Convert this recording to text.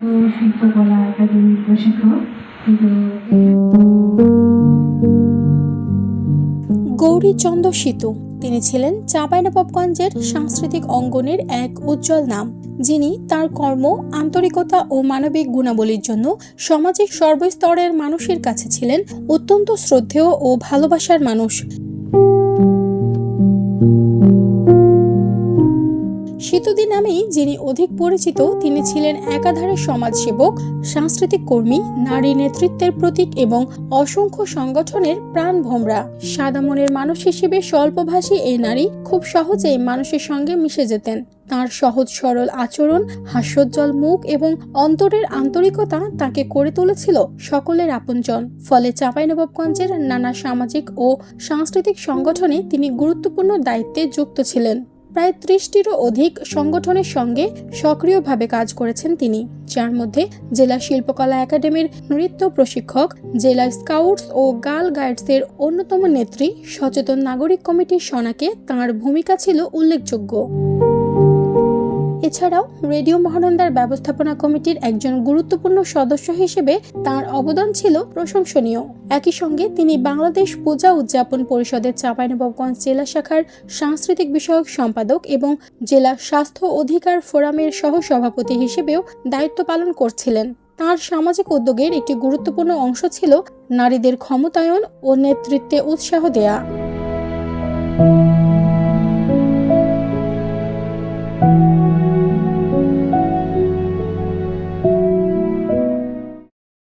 শিল্পকলা গৌরীচন্দ্র সিতু। তিনি ছিলেন চাঁপাইনবাবগঞ্জের সাংস্কৃতিক অঙ্গনের এক উজ্জ্বল নাম, যিনি তার কর্ম, আন্তরিকতা ও মানবিক গুণাবলীর জন্য সামাজিক সর্বস্তরের মানুষের কাছে ছিলেন অত্যন্ত শ্রদ্ধেয় ও ভালোবাসার মানুষ। সেতুদি নামেই যিনি অধিক পরিচিত, তিনি ছিলেন একাধারে সমাজসেবক, সাংস্কৃতিক কর্মী, নারী নেতৃত্বের প্রতীক এবং অসংখ্য সংগঠনের প্রাণ ভোমরা। সাদা মনের মানুষ হিসেবে স্বল্পভাষী এই নারী খুব সহজেই মানুষের সঙ্গে মিশে যেতেন। তার সহজ সরল আচরণ, হাস্যোজ্জ্বল মুখ এবং অন্তরের আন্তরিকতা তাকে করে তুলেছিল সকলের আপনজন। ফলে চাঁপাইনবাবগঞ্জের নানা সামাজিক ও সাংস্কৃতিক সংগঠনে তিনি গুরুত্বপূর্ণ দায়িত্বে যুক্ত ছিলেন। প্রায় ত্রিশটিরও অধিক সংগঠনের সঙ্গে সক্রিয়ভাবে কাজ করেছেন তিনি, যার মধ্যে জেলা শিল্পকলা একাডেমির নৃত্য প্রশিক্ষক, জেলা স্কাউটস ও গার্ল গাইডসের অন্যতম নেত্রী, সচেতন নাগরিক কমিটির সনাকে তাঁর ভূমিকা ছিল উল্লেখযোগ্য। এছাড়াও রেডিও মহানন্দার ব্যবস্থাপনা কমিটির একজন গুরুত্বপূর্ণ সদস্য হিসেবে তার অবদান ছিল প্রশংসনীয়। একই সঙ্গে তিনি বাংলাদেশ পূজা উদযাপন পরিষদের চাঁপাইনবাবগঞ্জ জেলা শাখার সাংস্কৃতিক বিষয়ক সম্পাদক এবং জেলা স্বাস্থ্য অধিকার ফোরামের সহ সভাপতি হিসেবেও দায়িত্ব পালন করছিলেন। তার সামাজিক উদ্যোগের একটি গুরুত্বপূর্ণ অংশ ছিল নারীদের ক্ষমতায়ন ও নেতৃত্বে উৎসাহ দেয়া। thank you